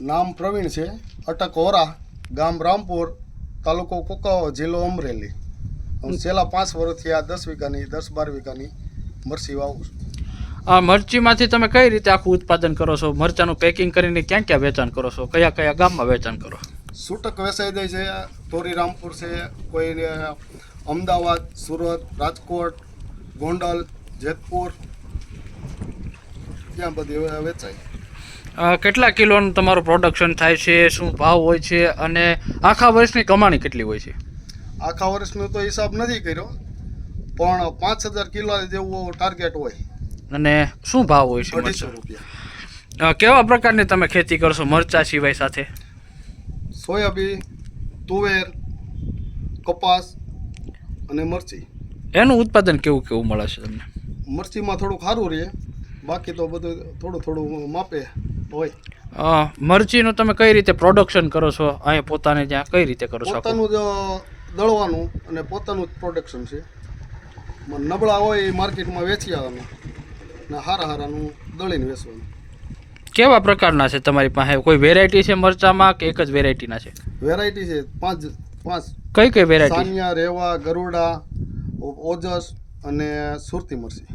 નામ પ્રવીણ છે. અટક હોરા ગામ રામપુર તાલુકો કુકાવા જિલ્લો અમરેલી. હું છેલ્લા પાંચ વર્ષથી આ દસ વીઘાની દસ બાર વીઘાની મરસી વાવું છું. આ મરચીમાંથી તમે કઈ રીતે આખું ઉત્પાદન કરો છો? મરચાનું પેકિંગ કરીને ક્યાં ક્યાં વેચાણ કરો છો? કયા કયા ગામમાં વેચાણ કરો? છૂટક વેચાઈ દે છે. તોરી રામપુર છે. કોઈ અમદાવાદ સુરત રાજકોટ ગોંડલ જેતપુર ત્યાં બધી વેચાય. કેટલા કિલોનું તમારું પ્રોડક્શન થાય છે શું ભાવ હોય છે અને આખા વર્ષની કમાણી કેટલી હોય છે? આખા વર્ષનો તો હિસાબ નથી કર્યો પણ પાંચ હજાર કિલો જેવું ટાર્ગેટ હોય. અને શું ભાવ હોય છે અઢીસો રૂપિયા. કેવા પ્રકારની તમે ખેતી કરશો મરચા સિવાય સાથે? સોયાબીન તુવેર કપાસ અને મરચી. એનું ઉત્પાદન કેવું કેવું મળે છે તમને? મરચીમાં થોડુંક સારું રહે બાકી તો બધું થોડું થોડું માપે. મરચીનું તમે કઈ રીતે પ્રોડક્શન કરો છો? અહીંયા પોતાને ત્યાં કઈ રીતે કરો છો? પોતાનું જ દળવાનું અને પોતાનું પ્રોડક્શન છે. નબળા હોય એ માર્કેટમાં વેચી આવવાનું. ને હારા હારાનું દળીને વેચવાનું. કેવા પ્રકારના છે તમારી પાસે? કોઈ વેરાયટી છે મરચામાં કે એક જ વેરાયટીના છે? વેરાયટી છે પાંચ પાંચ. કઈ કઈ વેરાયટી સાનિયા રેવા ગરુડા ઓજસ અને સુરતી મરચી.